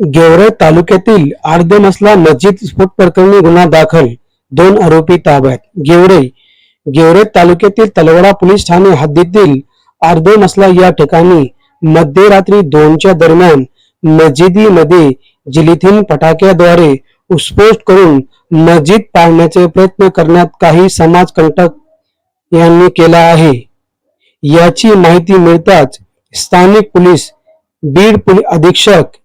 गेवरे तालुक्यातील आर्दमसला मस्जिद स्फोट प्रकरणी गुन्हा दाखल. दोन आरोपी ताब्यात. गेवरे गेवरे तालुक्यातील तलवडा पोलीस ठाणे हद्दीतील आर्दमसला या ठिकाणी मध्यरात्री दोनच्या दरम्यान मस्जिदीमध्ये जिलिथिन फटाक्याद्वारे उत्स्फोट करून मस्जिद पाडण्याचे प्रयत्न करण्यात काही समाजकंटक यांनी केला आहे. याची माहिती मिळताच स्थानिक पोलीस बीड पोलीस अधीक्षक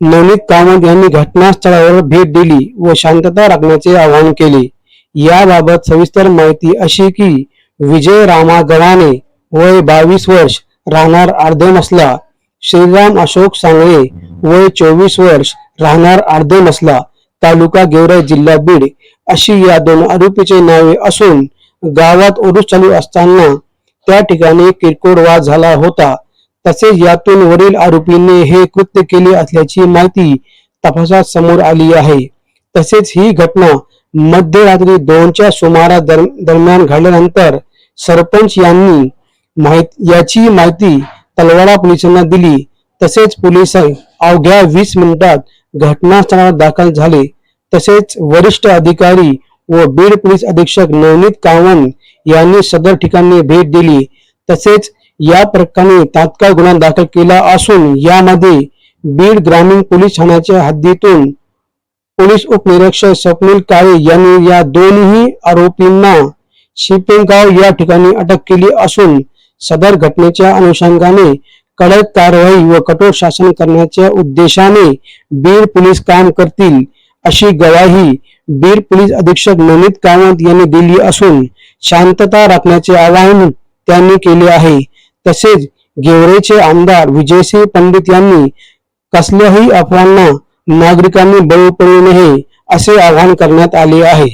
नवनीत कामत यांनी घटनास्थळावर भेट दिली व शांतता राखण्याचे आवाहन केले. याबाबत सविस्तर माहिती अशी की विजय रामा गव्हाणे वय बावीस वर्ष राहणार आर्धमसला श्रीराम अशोक सांगळे वय चोवीस वर्ष राहणार आर्धमसला तालुका गेवराई जिल्हा बीड अशी या दोन आरोपीचे नावे असून गावात ओरूस चालू असताना त्या ठिकाणी किरकोळ वाद झाला होता. तसेच यातून वरील आरोपीने हे कृत्य केले असल्याची माहिती तपासात समोर आली आहे. तसेच ही घटना मध्यरात्री दोनच्या सुमारा दर- दरम्यान घडल्यानंतर सरपंच यांनी माहीत याची माहिती तलवाडा पोलिसांना दिली. तसेच पोलीस अवघ्या वीस मिनिटात घटनास्थळावर दाखल झाले. तसेच वरिष्ठ अधिकारी व बीड पोलीस अधीक्षक नवनीत कामन यांनी सदर ठिकाणी भेट दिली. तसेच या प्रकरणी तात्काळ गुन्हा दाखल केला असून यामध्ये बीड ग्रामीण पोलीस ठाण्याच्या हद्दीतून पोलीस उपनिरीक्षक स्वप्नील काळे यांनी या दोन्ही आरोपींना शिपेगाव या ठिकाणी अटक केली असून सदर घटनेच्या अनुषंगाने कडक कारवाई व कठोर शासन करण्याच्या उद्देशाने बीड पोलीस काम करतील अशी ग्वाही बीड पोलीस अधीक्षक नमित कामत यांनी दिली असून शांतता राखण्याचे आवाहन त्यांनी केले आहे. तसेच गेवरेचे आमदार विजयसिंह पंडित यांनी कसल्याही अफवांना नागरिकांनी बळी पडू नये असे आवाहन करण्यात आले आहे.